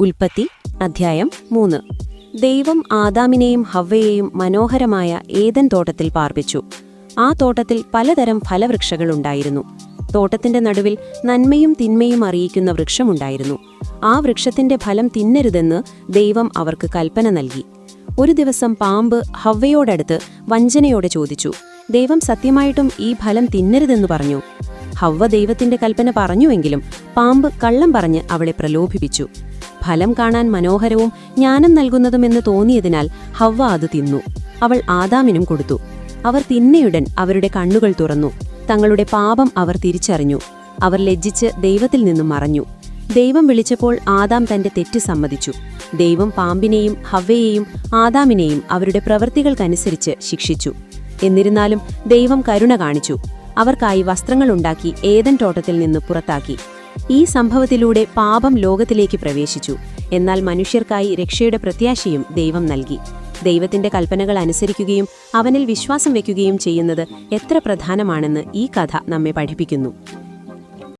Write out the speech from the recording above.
ഉൽപ്പത്തി അധ്യായം മൂന്ന്. ദൈവം ആദാമിനെയും ഹവ്വയെയും മനോഹരമായ ഏതൻ തോട്ടത്തിൽ പാർപ്പിച്ചു. ആ തോട്ടത്തിൽ പലതരം ഫലവൃക്ഷങ്ങളുണ്ടായിരുന്നു തോട്ടത്തിന്റെ നടുവിൽ നന്മയും തിന്മയും അറിയിക്കുന്ന വൃക്ഷമുണ്ടായിരുന്നു ആ വൃക്ഷത്തിന്റെ ഫലം തിന്നരുതെന്ന് ദൈവം അവർക്ക് കൽപ്പന നൽകി. ഒരു ദിവസം പാമ്പ് ഹവ്വയോടടുത്ത് വഞ്ചനയോടെ ചോദിച്ചു ദൈവം സത്യമായിട്ടും ഈ ഫലം തിന്നരുതെന്ന് പറഞ്ഞു? ഹവ്വ ദൈവത്തിന്റെ കൽപ്പന പറഞ്ഞുവെങ്കിലും പാമ്പ് കള്ളം പറഞ്ഞ് അവളെ പ്രലോഭിപ്പിച്ചു. ഫലം കാണാൻ മനോഹരവും ജ്ഞാനം നൽകുന്നതുമെന്ന് തോന്നിയതിനാൽ ഹവ്വ അത് തിന്നു. അവൾ ആദാമിനും കൊടുത്തു. അവർ തിന്നയുടൻ അവരുടെ കണ്ണുകൾ തുറന്നു. തങ്ങളുടെ പാപം അവർ തിരിച്ചറിഞ്ഞു. അവർ ലജ്ജിച്ച് ദൈവത്തിൽ നിന്നും മറഞ്ഞു. ദൈവം വിളിച്ചപ്പോൾ ആദാം തന്റെ തെറ്റ് സമ്മതിച്ചു. ദൈവം പാമ്പിനെയും ഹവ്വയെയും ആദാമിനെയും അവരുടെ പ്രവൃത്തികൾക്കനുസരിച്ച് ശിക്ഷിച്ചു. എന്നിരുന്നാലും ദൈവം കരുണ കാണിച്ചു. അവർക്കായി വസ്ത്രങ്ങളുണ്ടാക്കി ഏതൻ തോട്ടത്തിൽ നിന്ന് പുറത്താക്കി. ഈ സംഭവത്തിലൂടെ പാപം ലോകത്തിലേക്ക് പ്രവേശിച്ചു. എന്നാൽ മനുഷ്യർക്കായി രക്ഷയുടെ പ്രത്യാശയും ദൈവം നൽകി. ദൈവത്തിന്റെ കൽപ്പനകൾ അനുസരിക്കുകയും അവനിൽ വിശ്വാസം വയ്ക്കുകയും ചെയ്യുന്നത് എത്ര പ്രധാനമാണെന്ന് ഈ കഥ നമ്മെ പഠിപ്പിക്കുന്നു.